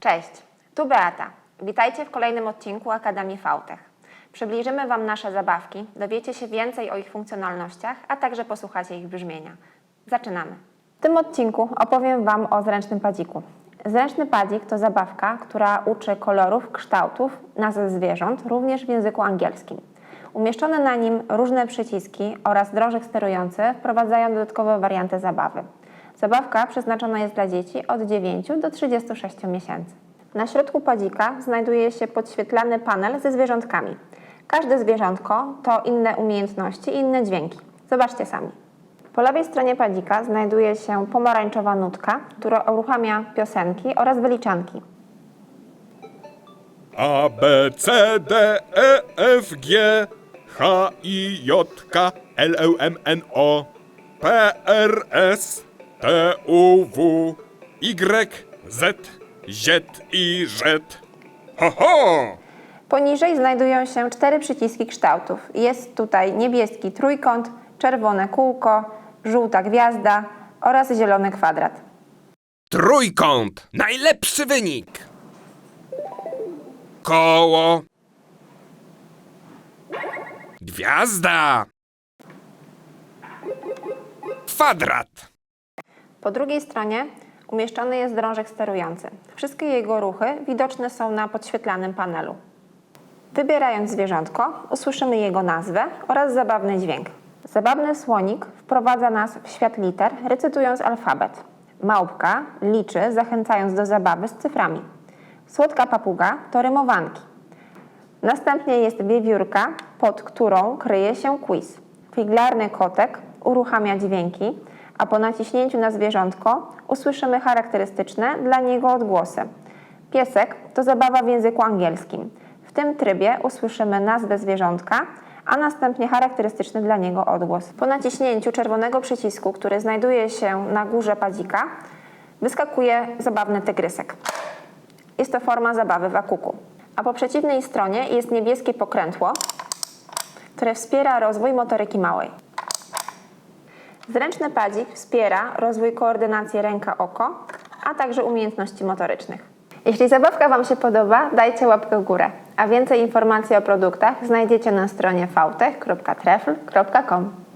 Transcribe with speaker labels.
Speaker 1: Cześć, tu Beata. Witajcie w kolejnym odcinku Akademii Fautech. Przybliżymy Wam nasze zabawki, dowiecie się więcej o ich funkcjonalnościach, a także posłuchacie ich brzmienia. Zaczynamy. W tym odcinku opowiem Wam o zręcznym padziku. Zręczny padzik to zabawka, która uczy kolorów, kształtów, nazw zwierząt, również w języku angielskim. Umieszczone na nim różne przyciski oraz drążek sterujący wprowadzają dodatkowe warianty zabawy. Zabawka przeznaczona jest dla dzieci od 9 do 36 miesięcy. Na środku padzika znajduje się podświetlany panel ze zwierzątkami. Każde zwierzątko to inne umiejętności i inne dźwięki. Zobaczcie sami. Po lewej stronie padzika znajduje się pomarańczowa nutka, która uruchamia piosenki oraz wyliczanki.
Speaker 2: A, B, C, D, E, F, G, H, I, J, K, L, M, N, N, O, P, R, S, T, U, W, Y, Z, Z, I, Z. Ho, ho!
Speaker 1: Poniżej znajdują się cztery przyciski kształtów. Jest tutaj niebieski trójkąt, czerwone kółko, żółta gwiazda oraz zielony kwadrat.
Speaker 2: Trójkąt! Najlepszy wynik! Koło. Gwiazda. Kwadrat.
Speaker 1: Po drugiej stronie umieszczony jest drążek sterujący. Wszystkie jego ruchy widoczne są na podświetlanym panelu. Wybierając zwierzątko, usłyszymy jego nazwę oraz zabawny dźwięk. Zabawny słonik wprowadza nas w świat liter, recytując alfabet. Małpka liczy, zachęcając do zabawy z cyframi. Słodka papuga to rymowanki. Następnie jest wiewiórka, pod którą kryje się quiz. Figlarny kotek uruchamia dźwięki, a po naciśnięciu na zwierzątko usłyszymy charakterystyczne dla niego odgłosy. Piesek to zabawa w języku angielskim. W tym trybie usłyszymy nazwę zwierzątka, a następnie charakterystyczny dla niego odgłos. Po naciśnięciu czerwonego przycisku, który znajduje się na górze padzika, wyskakuje zabawny tygrysek. Jest to forma zabawy w akuku. A po przeciwnej stronie jest niebieskie pokrętło, które wspiera rozwój motoryki małej. Zręczny padzik wspiera rozwój koordynacji ręka-oko, a także umiejętności motorycznych. Jeśli zabawka Wam się podoba, dajcie łapkę w górę, a więcej informacji o produktach znajdziecie na stronie fautech.trefl.com.